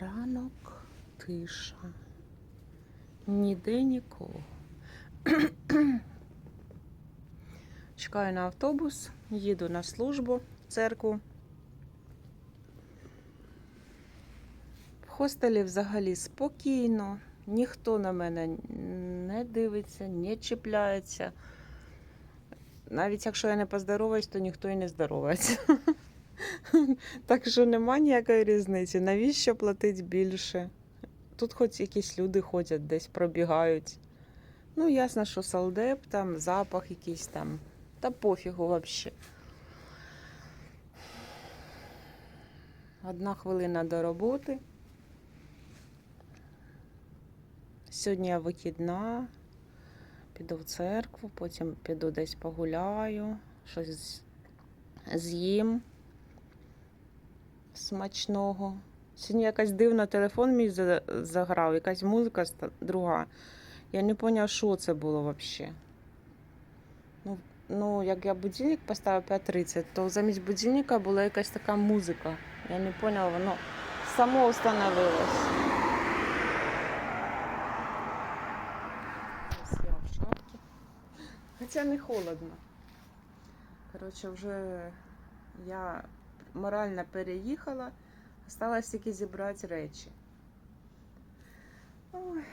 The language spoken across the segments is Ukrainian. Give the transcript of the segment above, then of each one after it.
Ранок, тиша. Ніде нікого. Чекаю на автобус, їду на службу в церкву. В хостелі взагалі спокійно, ніхто на мене не дивиться, не чіпляється. Навіть якщо я не поздороваюсь, то ніхто і не здоровається. Так що нема ніякої різниці. Навіщо платити більше? Тут хоч якісь люди ходять, десь пробігають. Ну, ясно, що салдеп, там запах якийсь там. Та пофігу взагалі. Одна хвилина до роботи. Сьогодні я вихідна. Піду в церкву, потім піду десь погуляю, щось з'їм смачного. Сьогодні якась дивна телефон мій заграв, якась музика друга. Я не поняв, що це було взагалі. Ну, ну, як я будильник поставив 5.30, то замість будильника була якась така музика. Я не поняла, воно само встановилось. Ось я. Хоча не холодно. Коротше, вже я морально переїхала, осталось тільки зібрати речі. Ой,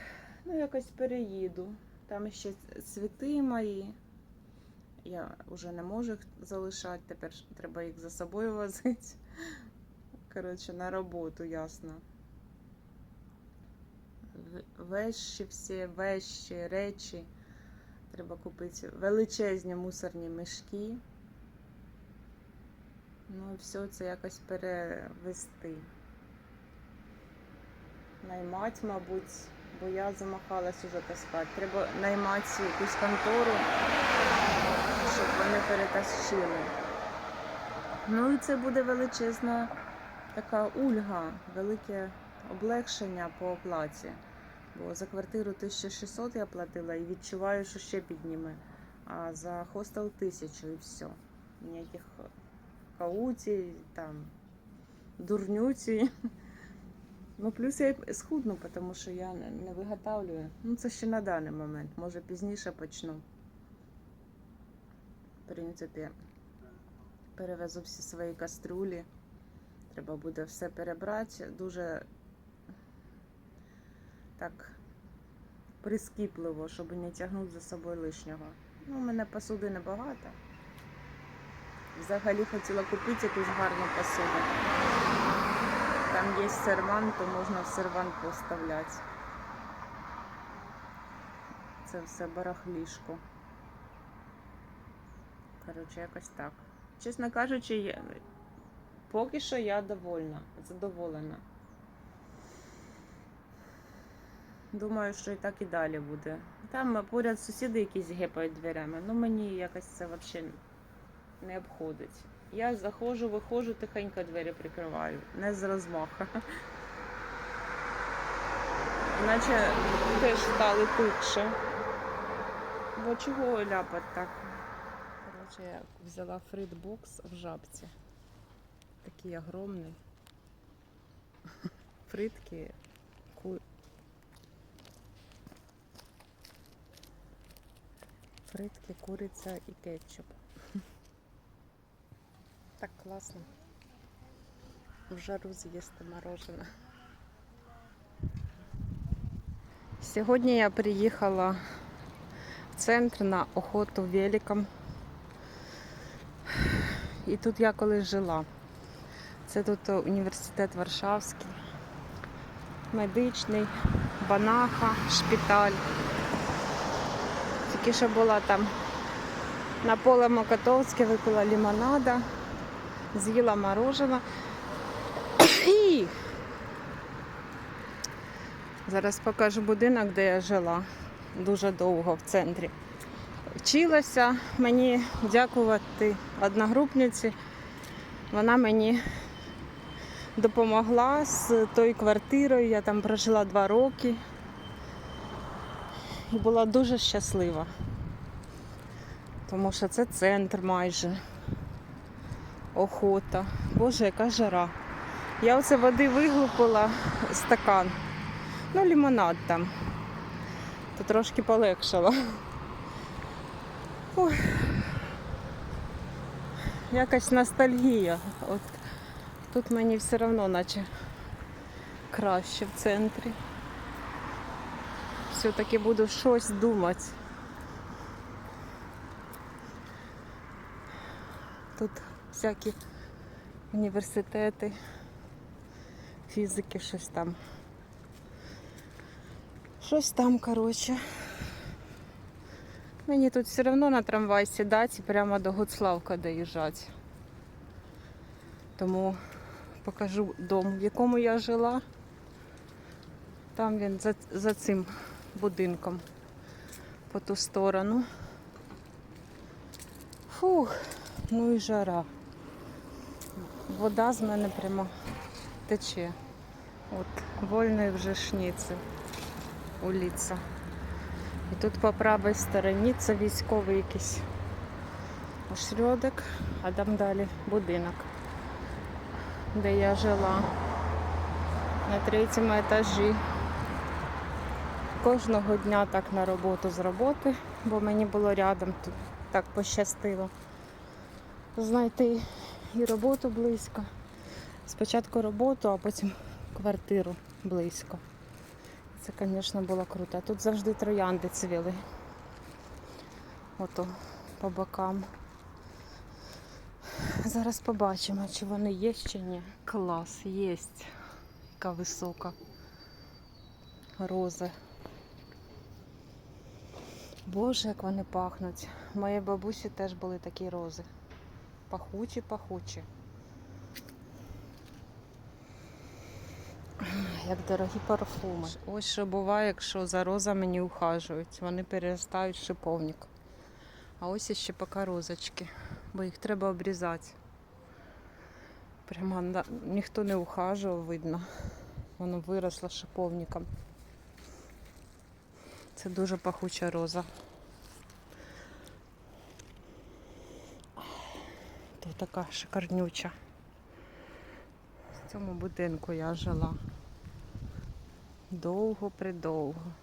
ну якось переїду. Там ще цвіти мої. Я вже не можу їх залишати, тепер треба їх за собою возити. Коротше, на роботу, ясно. Вещі всі, вещі, речі. Треба купити величезні мусорні мішки. Ну і все це якось перевести. Наймать, мабуть, бо я замахалась уже таскати. Треба наймати якусь контору, щоб вони перетащили. Ну і це буде величезна така ульга, велике облегшення по оплаті. Бо за квартиру 1600 я платила і відчуваю, що ще підніме. А за хостел 1000 і все. Ніяких кауті, там, дурнюці. Ну, плюс я схудну, тому що я не виготовлюю. Ну, це ще на даний момент. Може пізніше почну. В принципі, перевезу всі свої каструлі. Треба буде все перебрати. Дуже так прискіпливо, щоб не тягнути за собою лишнього. Ну, у мене посуди небагато. Взагалі хотіла купити якусь гарну посуду. Там є сервант, то можна в сервант поставляти. Це все барахлішко. Коротше, якось так. Чесно кажучи, я... поки що я довольна, задоволена. Думаю, що і так і далі буде. Там поряд сусіди якісь гепають дверями, ну мені якось це взагалі не обходить. Я заходжу, виходжу, тихенько двері прикриваю, не з розмаха. Іначе теж стали тихше. Бо чого ляпать так? Коротше, я взяла фритбокс в жабці. Такий огромний. Фритки. Фритки, куриця і кетчуп. Так класно. В жару з'їсти мороженое. Сьогодні я приїхала в центр на охоту великом. І тут я колись жила. Це тут університет Варшавський, медичний, банаха, шпиталь. Тільки що була там на поле Мокотовське, випила лимонада, з'їла мороженое. І зараз покажу будинок, де я жила дуже довго в центрі. Вчилася мені дякувати одногрупниці. Вона мені допомогла з тою квартирою. Я там прожила два роки і була дуже щаслива. Тому що це центр майже. Охота. Боже, яка жара. Я оце води виглупила стакан. Ну, лимонад там. То трошки полегшало. Ой. Якась ностальгія. От тут мені все одно наче краще в центрі. Все-таки буду щось думати. Тут всякі університети, фізики, щось там. Щось там, коротше. Мені тут все одно на трамвай сідати і прямо до Гуцлавка доїжджати. Тому покажу дом, в якому я жила. Там він за, за цим будинком по ту сторону. Фух, ну і жара. Вода з мене прямо тече. От, вольний вже шніцель уліця. І тут по правій стороні це військовий якийсь ошрьодик, а там далі будинок, де я жила на третьому етажі. Кожного дня так на роботу з роботи, бо мені було рядом тут так пощастило знайти і роботу близько. Спочатку роботу, а потім квартиру близько. Це, звісно, було круто. Тут завжди троянди цвіли. Ото по бокам. Зараз побачимо, чи вони є чи ні. Клас, є. Яка висока роза. Боже, як вони пахнуть. Моєї бабусі теж були такі рози. Пахучі, пахучі. Як дорогі парфуми. Ось що буває, якщо за розами не ухажують. Вони переростають шиповник. А ось іще поки розочки, бо їх треба обрізати. Прямо ніхто не ухажував, видно. Воно виросло шиповником. Це дуже пахуча роза. Така шикарнюча. В цьому будинку я жила. Довго-придовго.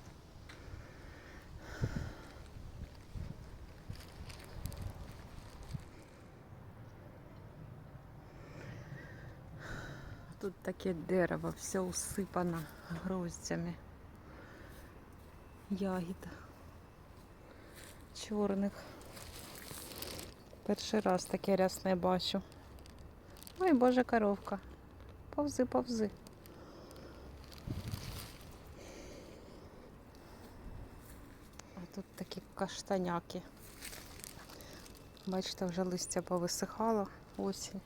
Тут таке дерево, все усипано гроздями. Ягід. Чорних. Перший раз таке рясне бачу. Ой, боже, коровка. Повзи, повзи. А тут такі каштаняки. Бачите, вже листя повисихало осінь.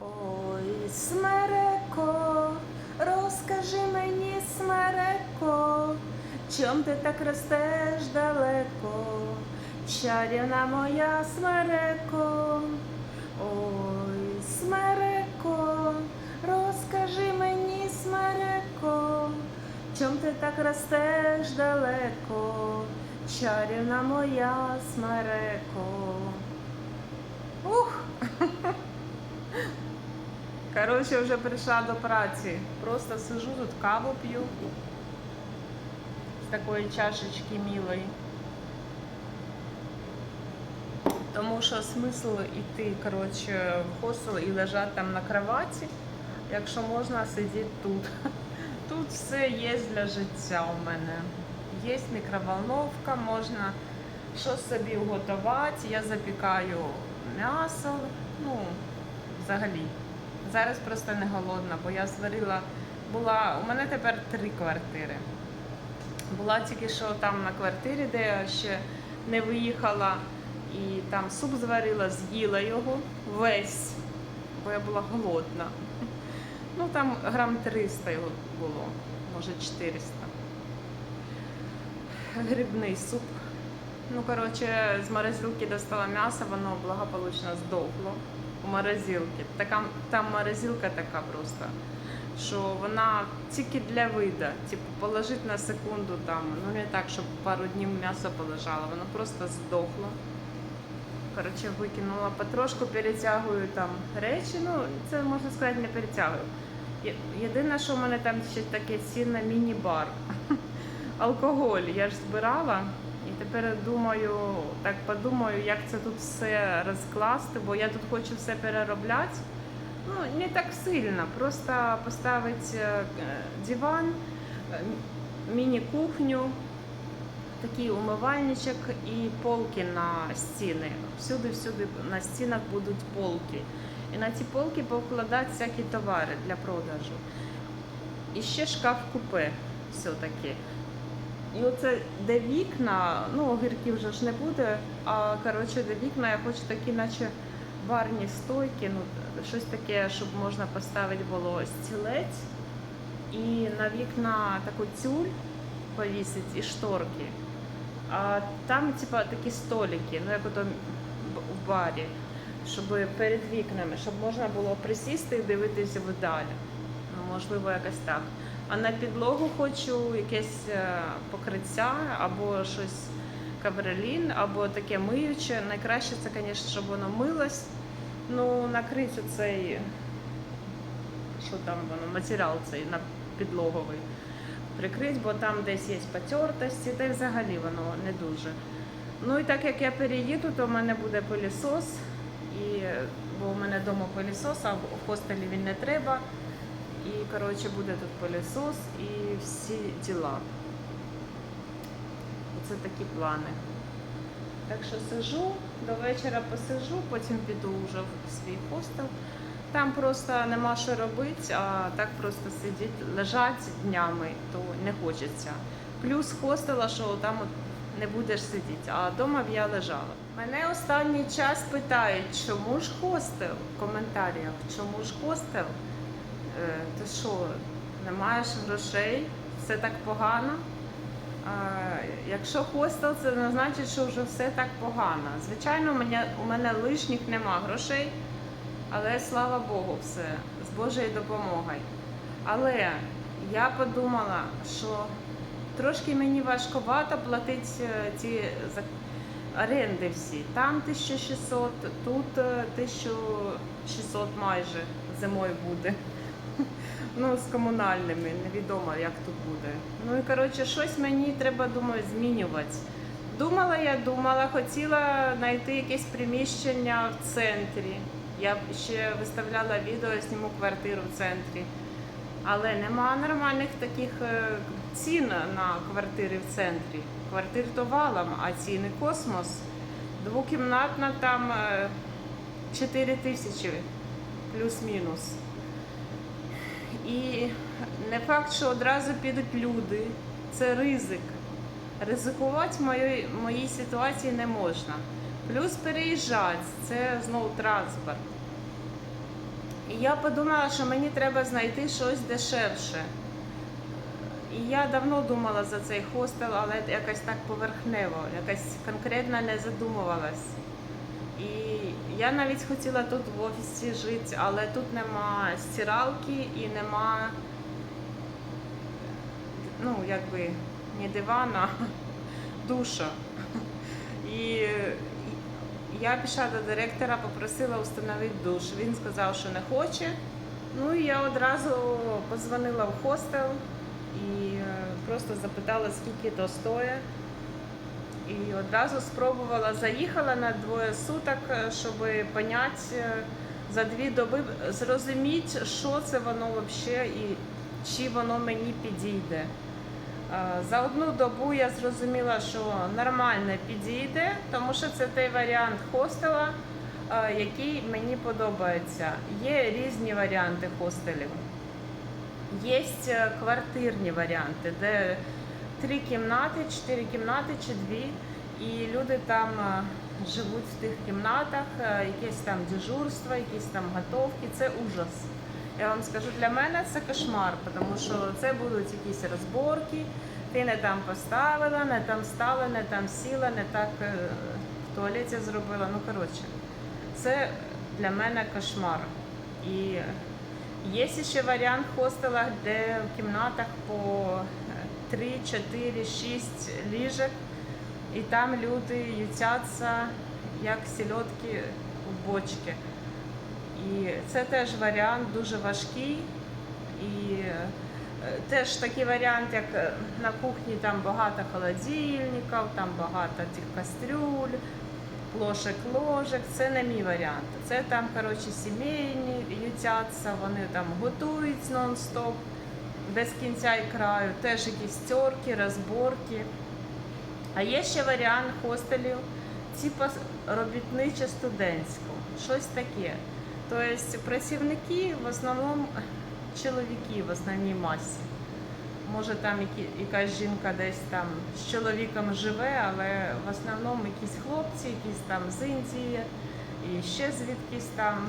Ой, смереко, розкажи мені, смереко, чом ти так ростеш далеко, чарівна моя смереко, ой, смереко, розкажи мені, смереко, чом ти так ростеш далеко, чарівна моя смереко. Ух! Коротше, вже прийшла до праці. Просто сижу тут, каву п'ю з такої чашечки милої. Тому що смисл іти, коротше, в хостел і лежати там на кроваті, якщо можна сидіти тут. Тут все є для життя у мене. Є мікроволновка, можна щось собі готувати. Я запікаю м'ясо, ну, взагалі. Зараз просто не голодна, бо я зварила, була, у мене тепер три квартири. Була тільки що там на квартирі, де я ще не виїхала, і там суп зварила, з'їла його весь, бо я була голодна. Ну там грам 300 його було, може 400. Грибний суп. Ну, коротше, з морозилки достала м'ясо, воно благополучно здохло у морозилці. Така, там морозилка така просто, що вона тільки для вида. Типу, положити на секунду там, ну не так, щоб пару днів м'ясо полежало, воно просто здохло. Коротше, викинула. Потрошку перетягую там речі. Ну, це можна сказати, не перетягую. Єдине, що в мене там ще таке цінне міні-бар. Алкоголь я ж збирала. І тепер думаю, так подумаю, як це тут все розкласти, бо я тут хочу все переробляти. Ну, не так сильно, просто поставити е, диван, е, міні-кухню, такий умивальничок і полки на стіни. Всюди-всюди на стінах будуть полки. І на ці полки покладати всякі товари для продажу. І ще шкаф купе все-таки. І оце де вікна, ну огірків вже ж не буде, а коротше, де вікна я хочу такі, наче барні стойки, ну щось таке, щоб можна поставити було стілець і на вікна таку тюль повісити і шторки. А там, типа, такі столики, ну як ото в барі, щоб перед вікнами, щоб можна було присісти і дивитися вдалі. Ну, можливо, якось так. А на підлогу хочу якесь е, покриття або щось каврелін, або таке миюче. Найкраще це, звісно, щоб воно милось. Ну, накрити цей, що там воно, матеріал цей на підлоговий. Прикрить, бо там десь є потертості, та й взагалі воно не дуже. Ну і так як я переїду, то в мене буде пилісос, і, бо у мене вдома пилісос, а в хостелі він не треба. І коротше буде тут пилісос і всі діла. Оце такі плани. Так що сижу, до вечора посижу, потім піду вже в свій хостел. Там просто нема що робити, а так просто сидіти, лежать днями, то не хочеться. Плюс хостела, що там от не будеш сидіти, а вдома б я лежала. Мене останній час питають, чому ж хостел в коментарях, чому ж хостел? Е, Ти що, не маєш грошей? Все так погано? Якщо хостел, це не значить, що вже все так погано. Звичайно, у мене лишніх нема грошей, але слава Богу, все з Божою допомогою. Але я подумала, що трошки мені важковато платити е, ці оренди всі. Там 1600, тут е, 1600 майже зимою буде. Ну, з комунальними, невідомо, як тут буде. Ну і коротше, щось мені треба, думаю, змінювати. Думала я, думала, хотіла знайти якесь приміщення в центрі. Я ще виставляла відео, зніму квартиру в центрі. Але нема нормальних таких е, цін на квартири в центрі. Квартир то валом, а ціни космос. Двокімнатна там е, 4 тисячі плюс-мінус. І не факт, що одразу підуть люди. Це ризик. Ризикувати в моїй, моїй ситуації не можна. Плюс переїжджати, це знову транспорт. І я подумала, що мені треба знайти щось дешевше. І я давно думала за цей хостел, але якось так поверхнево, якось конкретно не задумувалась. І я навіть хотіла тут в офісі жити, але тут нема стиралки і нема, ну, якби не дивана, душа. І я пішла до директора, попросила встановити душ. Він сказав, що не хоче. Ну і я одразу позвонила в хостел і е, просто запитала, скільки то стоїть. І одразу спробувала, заїхала на двоє суток, е, щоб поняти е, за дві доби, зрозуміти, що це воно взагалі і чи воно мені підійде. Е, За одну добу я зрозуміла, що нормально підійде, тому що це той варіант хостела, е, який мені подобається. Є різні варіанти хостелів. Є е, квартирні варіанти, де три кімнати, чотири кімнати чи дві, і люди там живуть в тих кімнатах, якесь там дежурство, якісь там готовки. Це ужас. Я вам скажу, для мене це кошмар, тому що це будуть якісь розборки, ти не там поставила, не там стала, не там сіла, не так е, в туалеті зробила. Ну, коротше, це для мене кошмар. І є ще варіант хостела, де в кімнатах по 3, 4, 6 ліжок, і там люди ютяться, як сільотки в бочки. І це теж варіант дуже важкий. І е, теж такий варіант, як е, на кухні там багато холодильників, там багато тих кастрюль, плошек, ложек. Це не мій варіант. Це там, коротше, сімейні ютяться, вони там готують нон-стоп, без кінця і краю, теж якісь терки, розборки. А є ще варіант хостелів, типу робітничо-студентського, щось таке. Тобто працівники в основному чоловіки в основній масі. Може там якась жінка десь там з чоловіком живе, але в основному якісь хлопці, якісь там з Індії і ще звідкись там.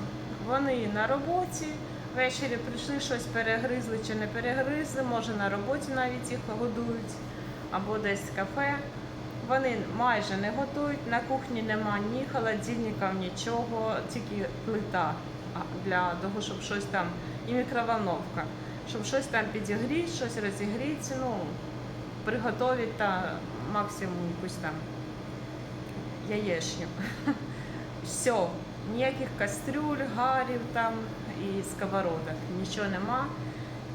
Вони на роботі, ввечері прийшли, щось перегризли чи не перегризли, може на роботі навіть їх годують, або десь кафе. Вони майже не готують, на кухні нема ні холодильників, нічого, тільки плита для того, щоб щось там, і мікроволновка, щоб щось там підігріти, щось розігріти, ну, приготувати та максимум якусь там яєчню. Все, ніяких кастрюль, гарів там і сковородок, нічого нема.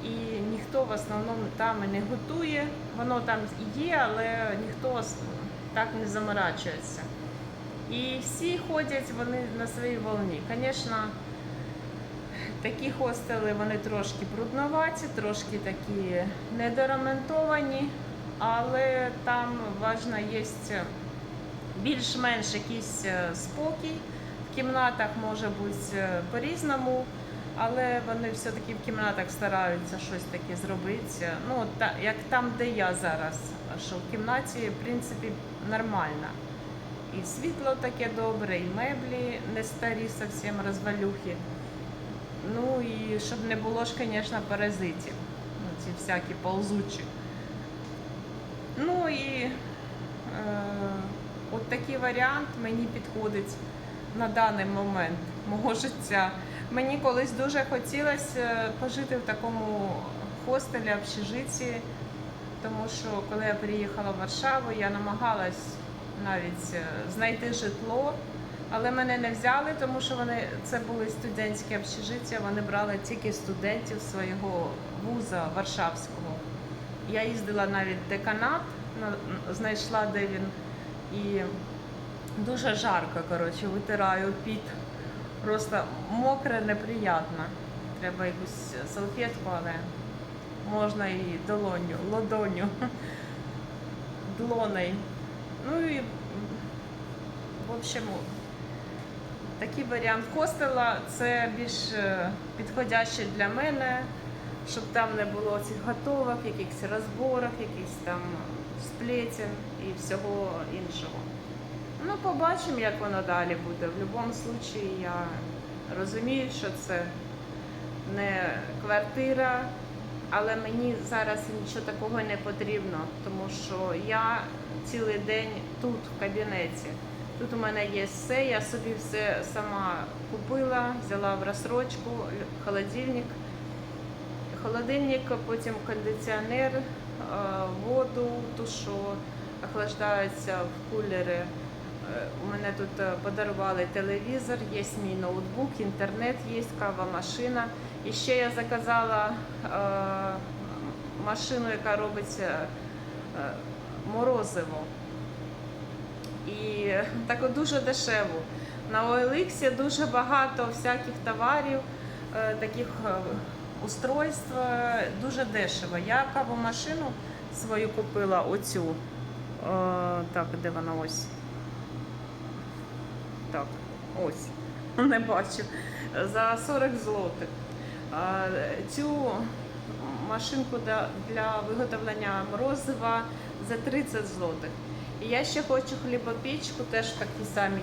І ніхто в основному там і не готує. Воно там є, але ніхто так не заморачується. І всі ходять вони на своїй волні. Звісно, такі хостели вони трошки брудноваті, трошки такі недоремонтовані, але там важно є більш-менш якийсь е, спокій. В кімнатах може бути е, по-різному, але вони все-таки в кімнатах стараються щось таке зробити. Ну, як там, де я зараз, що в кімнаті, в принципі, нормально. І світло таке добре, і меблі не старі, зовсім розвалюхи. Ну і щоб не було ж, звісно, паразитів. Ну, ці всякі ползучі. Ну і е, от такий варіант мені підходить на даний момент мого життя. Мені колись дуже хотілося пожити в такому хостелі, общежитті, тому що коли я приїхала в Варшаву, я намагалась навіть е, знайти житло, але мене не взяли, тому що вони це були студентські общежиття, вони брали тільки студентів свого вуза Варшавського. Я їздила навіть в деканат, знайшла, де він, і дуже жарко, коротше, витираю піт. Просто мокре, неприємно. Треба якусь салфетку, але можна і долоню, ладоню, длоней. Ну і, в общем, такий варіант хостела це більш е, підходящий для мене, щоб там не було цих готовок, якихось розборок, якихось там сплетен і всього іншого. Ну, побачимо, як воно далі буде. В будь-якому випадку я розумію, що це не квартира, але мені зараз нічого такого не потрібно, тому що я цілий день тут, в кабінеті. Тут у мене є все, я собі все сама купила, взяла в розсрочку, холодильник, холодильник, потім кондиціонер, е, воду, ту, що охлаждається в кулери. У мене тут е, подарували телевізор, є мій ноутбук, інтернет є, кава машина. І ще я заказала е, машину, яка робить е, морозиво. І так дуже дешево. На OLX дуже багато всяких товарів, таких устройств, дуже дешево. Я кавомашину свою купила оцю. Так, де вона ось? Ось. Не бачу. За 40 злотих. Цю машинку для, виготовлення морозива за 30 злотих. І я ще хочу хлібопічку, теж в такій самій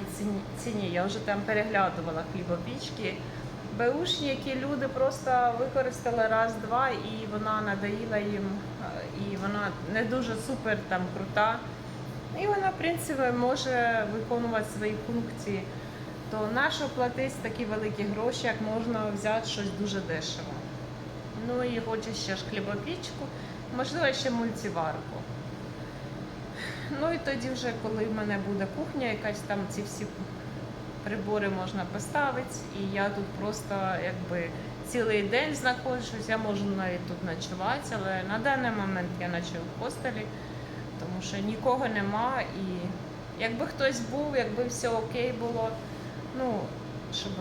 ціні-. Я вже там переглядувала хлібопічки. Беушні, які люди просто використали раз-два, і вона надоїла їм, і вона не дуже супер там крута. І вона, в принципі, може виконувати свої функції. То нащо платити такі великі гроші, як можна взяти щось дуже дешево. Ну і хочу ще ж хлібопічку, можливо, ще мультиварку. Ну і тоді вже, коли в мене буде кухня, якась там ці всі прибори можна поставити, і я тут просто якби цілий день знаходжусь. Я можу навіть тут ночувати, але на даний момент я ночую в хостелі, тому що нікого нема. І якби хтось був, якби все окей було, ну щоб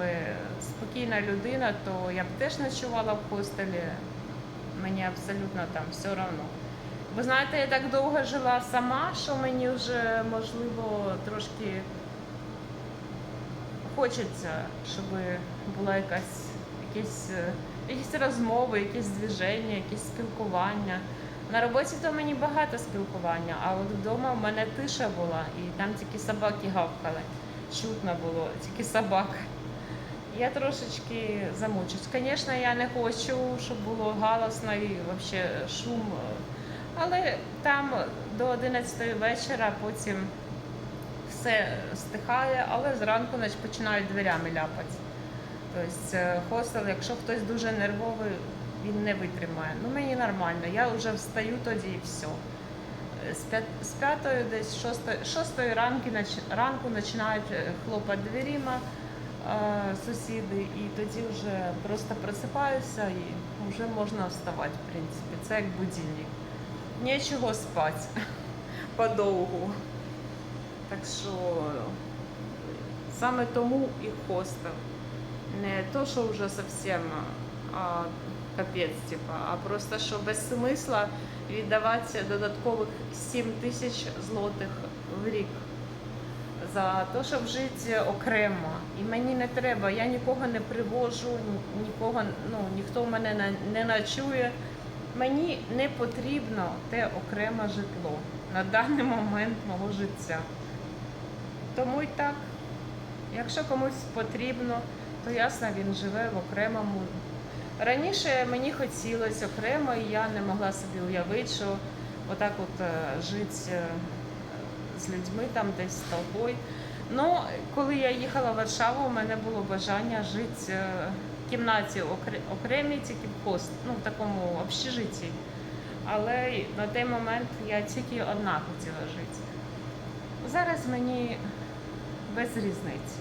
спокійна людина, то я б теж ночувала в хостелі. Мені абсолютно там все одно. Ви знаєте, я так довго жила сама, що мені вже можливо трошки хочеться, щоб була якась якісь, якісь розмови, якісь движення, якісь спілкування. На роботі то мені багато спілкування, а от вдома в мене тиша була, і там тільки собаки гавкали. Чутно було, тільки собак. Я трошечки замучусь. Звісно, я не хочу, щоб було галасно і взагалі шум. Але там до 11 вечора потім все стихає, але зранку починають дверями ляпати. Тобто е, хостел, якщо хтось дуже нервовий, він не витримає. Ну мені нормально, я вже встаю тоді і все. З, п'ятої, десь шостої, шостої ранки, ранку починають е, хлопати дверима е, сусіди, і тоді вже просто просипаюся і вже можна вставати, в принципі. Це як будильник. Нічого спати подовгу. Так що саме тому і хостел. Не то, що вже зовсім а, капець, типа, а просто що без смисла віддавати додаткових 7 тисяч злотих в рік за те, щоб жити окремо. І мені не треба, я нікого не привожу, нікого, ну, ніхто мене не ночує. Мені не потрібно те окреме житло на даний момент мого життя. Тому і так, якщо комусь потрібно, то ясно, він живе в окремому. Раніше мені хотілося окремо, і я не могла собі уявити, що отак от е, жити е, з людьми там десь з толпою. Ну, коли я їхала в Варшаву, у мене було бажання жити е, в кімнаті окре- окремій, тільки в хост, ну, в такому общежитті. Але на той момент я тільки одна хотіла жити. Зараз мені без різниці,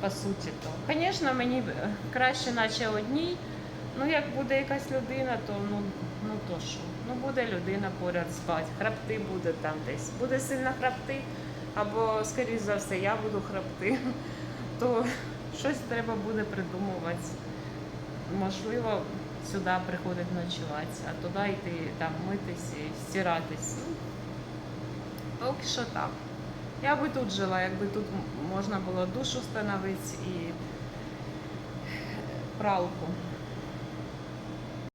по суті то. Звісно, мені е, краще, наче одній. Ну, як буде якась людина, то ну, ну то що? Ну буде людина поряд спати, храпти буде там десь. Буде сильно храпти, або, скоріш за все, я буду храпти, то щось треба буде придумувати. Можливо, сюди приходить ночувати, а туди йти там митись і стиратись. Ну, Поки що так. Я би тут жила, якби тут можна було душу встановити і пралку.